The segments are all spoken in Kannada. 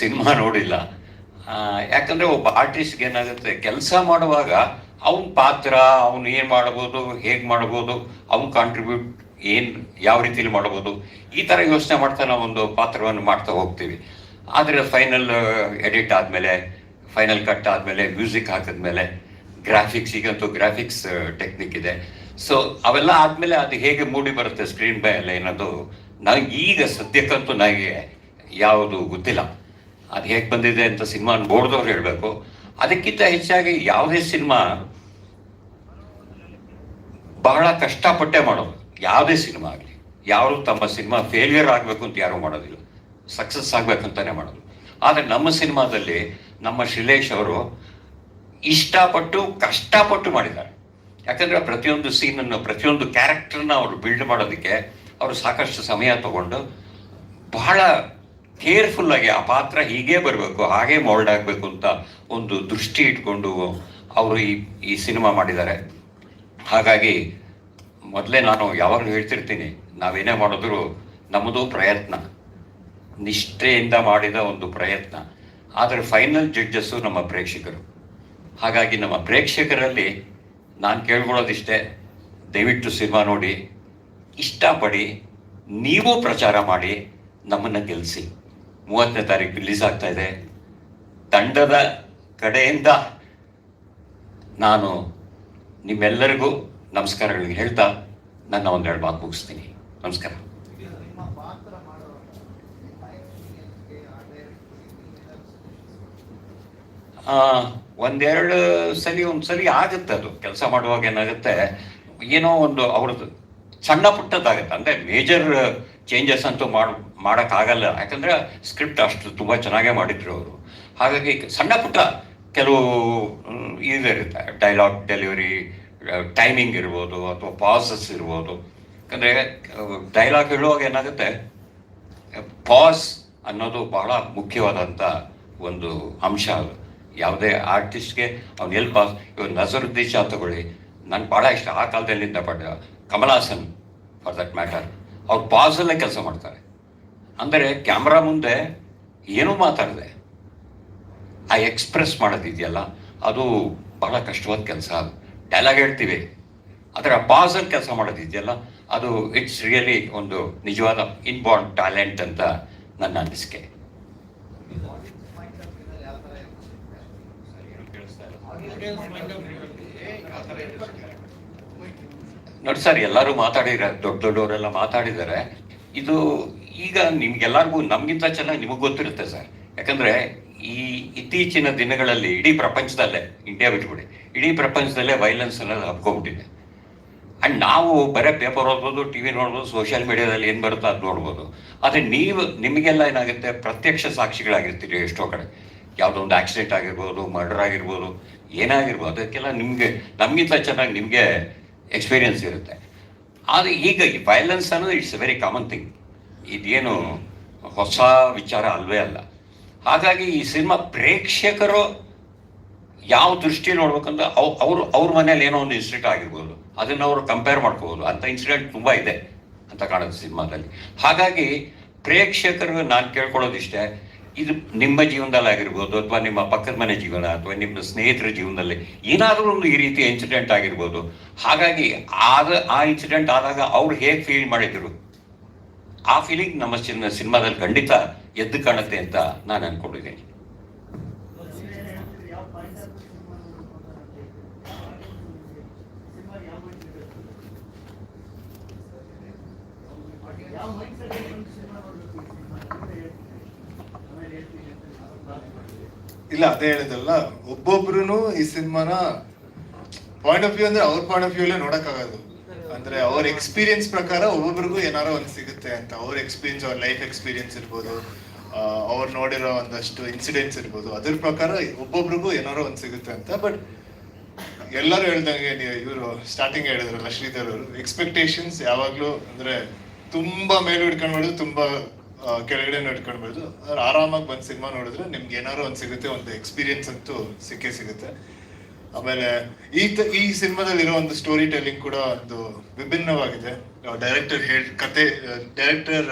ಸಿನಿಮಾ ನೋಡಿಲ್ಲ. ಯಾಕಂದರೆ ಒಬ್ಬ ಆರ್ಟಿಸ್ಟ್ಗೆ ಏನಾಗುತ್ತೆ, ಕೆಲಸ ಮಾಡುವಾಗ ಅವನ ಪಾತ್ರ, ಅವನು ಏನು ಮಾಡ್ಬೋದು, ಹೇಗೆ ಮಾಡ್ಬೋದು, ಅವ್ನ ಕಾಂಟ್ರಿಬ್ಯೂಟ್ ಏನು, ಯಾವ ರೀತಿಲಿ ಮಾಡ್ಬೋದು, ಈ ಥರ ಯೋಚನೆ ಮಾಡ್ತಾ ನಾವು ಒಂದು ಪಾತ್ರವನ್ನು ಮಾಡ್ತಾ ಹೋಗ್ತೀವಿ. ಆದರೆ ಫೈನಲ್ ಎಡಿಟ್ ಆದಮೇಲೆ ಫೈನಲ್ ಕಟ್ ಆದಮೇಲೆ ಮ್ಯೂಸಿಕ್ ಹಾಕಿದ್ಮೇಲೆ ಗ್ರಾಫಿಕ್ಸ್ ಈಗಂತೂ ಗ್ರಾಫಿಕ್ಸ್ ಟೆಕ್ನಿಕ್ ಇದೆ. ಸೊ ಅವೆಲ್ಲ ಆದಮೇಲೆ ಅದು ಹೇಗೆ ಮೂಡಿ ಬರುತ್ತೆ ಸ್ಕ್ರೀನ್ ಬೈ ಮೇಲೆ ಏನದು ನನಗೆ ಈಗ ಸದ್ಯಕ್ಕಂತೂ ನನಗೆ ಯಾವುದು ಗೊತ್ತಿಲ್ಲ. ಅದು ಹೇಗೆ ಬಂದಿದೆ ಅಂತ ಸಿನಿಮಾ ನೋಡಿದವ್ರು ಹೇಳಬೇಕು. ಅದಕ್ಕಿಂತ ಹೆಚ್ಚಾಗಿ ಯಾವುದೇ ಸಿನಿಮಾ ಬಹಳ ಕಷ್ಟಪಟ್ಟೆ ಮಾಡೋದು. ಯಾವುದೇ ಸಿನಿಮಾ ಆಗಲಿ. ಯಾರು ತಮ್ಮ ಸಿನಿಮಾ ಫೇಲ್ಯೂರ್ ಆಗಬೇಕು ಅಂತ ಯಾರು ಮಾಡೋದಿಲ್ಲ. ಸಕ್ಸಸ್ ಅಂತಾನೆ ಮಾಡೋದು. ಆದರೆ ನಮ್ಮ ಸಿನಿಮಾದಲ್ಲಿ ನಮ್ಮ ಶಿಲೇಶ್ ಅವರು ಇಷ್ಟಪಟ್ಟು, ಕಷ್ಟಪಟ್ಟು ಮಾಡಿದ್ದಾರೆ. ಯಾಕಂದರೆ ಪ್ರತಿಯೊಂದು ಸೀನನ್ನು ಪ್ರತಿಯೊಂದು ಕ್ಯಾರೆಕ್ಟರ್ನ ಅವರು ಬಿಲ್ಡ್ ಮಾಡೋದಕ್ಕೆ ಅವರು ಸಾಕಷ್ಟು ಸಮಯ ತಗೊಂಡು ಬಹಳ ಕೇರ್ಫುಲ್ ಆಗಿ ಆ ಪಾತ್ರ ಹೀಗೆ ಬರಬೇಕು, ಹಾಗೆ ಮೋಲ್ಡ್ ಆಗಬೇಕು ಅಂತ ಒಂದು ದೃಷ್ಟಿ ಇಟ್ಕೊಂಡು ಅವರು ಈ ಈ ಸಿನಿಮಾ ಮಾಡಿದ್ದಾರೆ. ಹಾಗಾಗಿ ಮೊದಲೇ ನಾನು ಯಾವಾಗಲೂ ಹೇಳ್ತಿರ್ತೀನಿ, ನಾವೇನೇ ಮಾಡಿದ್ರು ನಮ್ಮದು ಪ್ರಯತ್ನ, ನಿಷ್ಠೆಯಿಂದ ಮಾಡಿದ ಒಂದು ಪ್ರಯತ್ನ. ಆದರೆ ಫೈನಲ್ ಜಡ್ಜಸ್ಸು ನಮ್ಮ ಪ್ರೇಕ್ಷಕರು. ಹಾಗಾಗಿ ನಮ್ಮ ಪ್ರೇಕ್ಷಕರಲ್ಲಿ ನಾನು ಕೇಳ್ಕೊಳ್ಳೋದಿಷ್ಟೇ, ದಯವಿಟ್ಟು ಸಿನಿಮಾ ನೋಡಿ, ಇಷ್ಟಪಡಿ, ನೀವು ಪ್ರಚಾರ ಮಾಡಿ, ನಮ್ಮನ್ನು ಗೆಲ್ಲಿಸಿ ಮೂವತ್ತನೇ ತಾರೀಕು ರಿಲೀಸ್ ಆಗ್ತಾ ಇದೆ. ತಂಡದ ಕಡೆಯಿಂದ ನಾನು ನಿಮ್ಮೆಲ್ಲರಿಗೂ ನಮಸ್ಕಾರಗಳಿಗೆ ಹೇಳ್ತಾ ನನ್ನ ಒಂದೆರಡು ಮಾತು ಮುಗಿಸ್ತೀನಿ. ನಮಸ್ಕಾರ. ಒಂದೆರಡು ಸಲಿ, ಒಂದು ಸಲಿ ಆಗುತ್ತೆ ಅದು. ಕೆಲಸ ಮಾಡುವಾಗ ಏನಾಗುತ್ತೆ, ಏನೋ ಒಂದು ಅವ್ರದ್ದು ಸಣ್ಣ ಪುಟ್ಟದ್ದಾಗತ್ತೆ ಅಂದರೆ ಮೇಜರ್ ಚೇಂಜಸ್ ಅಂತೂ ಮಾಡಿ, ಮಾಡೋಕ್ಕಾಗಲ್ಲ. ಯಾಕಂದರೆ ಸ್ಕ್ರಿಪ್ಟ್ ಅಷ್ಟು ತುಂಬ ಚೆನ್ನಾಗೇ ಮಾಡಿದ್ರು ಅವರು. ಹಾಗಾಗಿ ಸಣ್ಣ ಪುಟ್ಟ ಕೆಲವು ಇದಿರುತ್ತೆ. ಡೈಲಾಗ್ ಡೆಲಿವರಿ ಟೈಮಿಂಗ್ ಇರ್ಬೋದು ಅಥವಾ ಪಾಸಸ್ ಇರ್ಬೋದು. ಯಾಕಂದರೆ ಡೈಲಾಗ್ ಹೇಳುವಾಗ ಏನಾಗುತ್ತೆ? ಪಾಸ್ ಅನ್ನೋದು ಬಹಳ ಮುಖ್ಯವಾದಂಥ ಒಂದು ಅಂಶ ಅದು. ಯಾವುದೇ ಆರ್ಟಿಸ್ಟ್ಗೆ ಅವ್ನು ಎಲ್ಲಿ ಪಾಸ್ ಇವಾಗ ನಜರುದ್ದೀನ್ ಶಾ ತಗೊಳ್ಳಿ. ನನ್ಗೆ ಭಾಳ ಇಷ್ಟ. ಆ ಕಾಲದಲ್ಲಿಂದ ಪಡ್ಡ Kamal Haasan for that matter ಅವ್ರು ಪಾಸಲ್ಲೇ ಕೆಲಸ ಮಾಡ್ತಾರೆ. ಅಂದರೆ ಕ್ಯಾಮ್ರಾ ಮುಂದೆ ಏನೂ ಮಾತಾಡದೆ. ಆ ಎಕ್ಸ್ಪ್ರೆಸ್ ಮಾಡೋದಿದೆಯಲ್ಲ, ಅದು ಬಹಳ ಕಷ್ಟವಾದ ಕೆಲಸ. ಅದು ಡೈಲಾಗ್ ಹೇಳ್ತೀವಿ. ಆದರೆ ಆ ಪಾಸಲ್ಲಿ ಕೆಲಸ ಮಾಡೋದಿದೆಯಲ್ಲ, ಅದು ಇಟ್ಸ್ ರಿಯಲಿ ಒಂದು ನಿಜವಾದ ಇನ್ಬಾರ್ನ್ ಟ್ಯಾಲೆಂಟ್ ಅಂತ ನನ್ನ ಅನಿಸಿಕೆ. ನೋಡಿ ಸರ್, ಎಲ್ಲರೂ ಮಾತಾಡಿದ್ದಾರೆ ದೊಡ್ಡ ದೊಡ್ಡವರೆಲ್ಲ ಮಾತಾಡಿದ್ದಾರೆ. ಇದು ಈಗ ನಿಮ್ಗೆಲ್ಲರಿಗೂ, ನಮ್ಗಿಂತ ಚೆನ್ನಾಗಿ ನಿಮಗೆ ಗೊತ್ತಿರುತ್ತೆ ಸರ್. ಯಾಕಂದ್ರೆ ಈ ಇತ್ತೀಚಿನ ದಿನಗಳಲ್ಲಿ ಇಡೀ ಪ್ರಪಂಚದಲ್ಲೇ ಇಂಡಿಯಾ ಬಿಟ್ಬಿಡಿ, ಇಡೀ ಪ್ರಪಂಚದಲ್ಲೇ ವೈಲೆನ್ಸ್ ಅನ್ನೋದು ಹಬ್ಕೊಂಡ್ಬಿಟ್ಟಿದೆ ಅಂಡ್ ನಾವು ಬರೀ ಪೇಪರ್ ಓದ್ಬೋದು ಟಿ ವಿ ನೋಡ್ಬೋದು ಸೋಷಿಯಲ್ ಮೀಡಿಯಾದಲ್ಲಿ ಏನು ಬರುತ್ತೆ ಅದು ನೋಡ್ಬೋದು. ಆದರೆ ನೀವು, ನಿಮಗೆಲ್ಲ ಏನಾಗುತ್ತೆ? ಪ್ರತ್ಯಕ್ಷ ಸಾಕ್ಷಿಗಳಾಗಿರ್ತೀರಿ ಎಷ್ಟೋ ಕಡೆ. ಯಾವುದೋ ಒಂದು ಆಕ್ಸಿಡೆಂಟ್ ಆಗಿರ್ಬೋದು ಮರ್ಡರ್ ಆಗಿರ್ಬೋದು, ಏನಾಗಿರ್ಬೋದು, ಅದಕ್ಕೆಲ್ಲ ನಿಮಗೆ, ನಮಗಿಂತ ಚೆನ್ನಾಗಿ ನಿಮಗೆ ಎಕ್ಸ್ಪೀರಿಯನ್ಸ್ ಇರುತ್ತೆ. ಆದರೆ ಈಗ ಈ ವೈಲೆನ್ಸ್ ಅನ್ನೋದು ಇಟ್ಸ್ ವೆರಿ ಕಾಮನ್ ಥಿಂಗ್ ಇದೇನು ಹೊಸ ವಿಚಾರ ಅಲ್ವೇ ಅಲ್ಲ. ಹಾಗಾಗಿ ಈ ಸಿನಿಮಾ ಪ್ರೇಕ್ಷಕರು ಯಾವ ದೃಷ್ಟಿ ನೋಡ್ಬೇಕಂದ್ರೆ ಅವ್, ಅವರು ಅವ್ರ ಮನೇಲಿ ಏನೋ ಒಂದು ಇನ್ಸಿಡೆಂಟ್ ಆಗಿರ್ಬೋದು. ಅದನ್ನು ಅವರು ಕಂಪೇರ್ ಮಾಡ್ಕೋಬೋದು. ಅಂತ ಇನ್ಸಿಡೆಂಟ್ ತುಂಬ ಇದೆ ಅಂತ ಕಾಣುತ್ತೆ ಸಿನಿಮಾದಲ್ಲಿ. ಹಾಗಾಗಿ ಪ್ರೇಕ್ಷಕರು ನಾನು ಕೇಳ್ಕೊಳ್ಳೋದಿಷ್ಟೇ ಇದು ನಿಮ್ಮ ಜೀವನದಲ್ಲಿ ಆಗಿರ್ಬೋದು ಅಥವಾ ನಿಮ್ಮ ಪಕ್ಕದ ಮನೆ ಜೀವನ ಅಥವಾ ನಿಮ್ಮ ಸ್ನೇಹಿತರ ಜೀವನದಲ್ಲಿ ಏನಾದರೂ ಒಂದು ಈ ರೀತಿ ಇನ್ಸಿಡೆಂಟ್ ಆಗಿರ್ಬೋದು. ಹಾಗಾಗಿ ಆದ, ಆ ಇನ್ಸಿಡೆಂಟ್ ಆದಾಗ ಅವ್ರು ಹೇಗೆ ಫೀಲ್ ಮಾಡಿದ್ರು? ಆ ಫೀಲಿಂಗ್ ನಮ್ಮ ಸಿನಿಮಾ ಸಿನಿಮಾದಲ್ಲಿ ಖಂಡಿತ ಎದ್ದು ಕಾಣುತ್ತೆ ಅಂತ ನಾನು ಅನ್ಕೊಂಡಿದ್ದೀನಿ ಯಾವ ಪಾಯಿಂಟ್ ಸಿನಿಮಾ ಯಾವ ಯಾವ ಮೈಂಡ್ ಸೆಟ್ ಸಿನಿಮಾ ನೋಡ್ಬೇಕು ಆಮೇಲೆ ಹೇಳ್ತೀನಿ ಅಂತ ಇಲ್ಲ ಅದೇ ಹೇಳಿದಲ್ಲ ಒಬ್ಬೊಬ್ರು ಈ ಸಿನಿಮಾನ ಪಾಯಿಂಟ್ ಆಫ್ ವ್ಯೂ ಅಂದ್ರೆ ಅವ್ರ ಪಾಯಿಂಟ್ ಆಫ್ ವ್ಯೂ ಅಲ್ಲೇ ನೋಡಕ್ಕಾಗೋದು. ಅಂದ್ರೆ ಅವ್ರ ಎಕ್ಸ್ಪೀರಿಯನ್ಸ್ ಪ್ರಕಾರ ಒಬ್ಬೊಬ್ರಿಗೂ ಏನಾರೋ ಒಂದ್ ಸಿಗುತ್ತೆ ಅಂತ. ಅವ್ರ ಎಕ್ಸ್ಪೀರಿಯನ್ಸ್ ಅವ್ರ ಲೈಫ್ ಎಕ್ಸ್ಪೀರಿಯನ್ಸ್ ಇರ್ಬೋದು ಅವ್ರು ನೋಡಿರೋ ಒಂದಷ್ಟು ಇನ್ಸಿಡೆಂಟ್ಸ್ ಇರ್ಬೋದು. ಅದ್ರ ಪ್ರಕಾರ ಒಬ್ಬೊಬ್ರಿಗೂ ಏನಾರೋ ಒಂದ್ ಸಿಗುತ್ತೆ ಅಂತ. ಬಟ್ ಎಲ್ಲರೂ ಹೇಳ್ದಂಗೆ ಇವರು ಸ್ಟಾರ್ಟಿಂಗ್ ಹೇಳಿದ್ರಲ್ಲ ಶ್ರೀಧರ್ ಅವರು ಎಕ್ಸ್ಪೆಕ್ಟೇಷನ್ಸ್ ಯಾವಾಗ್ಲೂ ಅಂದ್ರೆ ತುಂಬಾ ಮೇಲೆ ಹಿಡ್ಕೊಂಡ್ಬಿಡೋದು ತುಂಬಾ ಆ, ಕೆಳಗಡೆ ಆದ್ರೆ ಆರಾಮಾಗಿ ಬಂದ್ ಸಿನಿಮಾ ನೋಡಿದ್ರೆ ನಿಮ್ಗೆ ಏನಾರೋ ಒಂದು ಸಿಗುತ್ತೆ, ಒಂದು ಎಕ್ಸ್ಪೀರಿಯನ್ಸ್ ಅಂತೂ ಸಿಕ್ಕೇ ಸಿಗುತ್ತೆ. ಆಮೇಲೆ ಈ ಈ ಸಿನಿಮಾದಲ್ಲಿ ಇರೋ ಒಂದು ಸ್ಟೋರಿ ಟೆಲ್ಲಿಂಗ್ ಕೂಡ ಒಂದು ವಿಭಿನ್ನವಾಗಿದೆ. ಡೈರೆಕ್ಟರ್ ಹೇಳ, ಕತೆ ಡೈರೆಕ್ಟರ್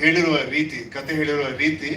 ಹೇಳಿರುವ ರೀತಿ, ಕತೆ ಹೇಳಿರುವ ರೀತಿ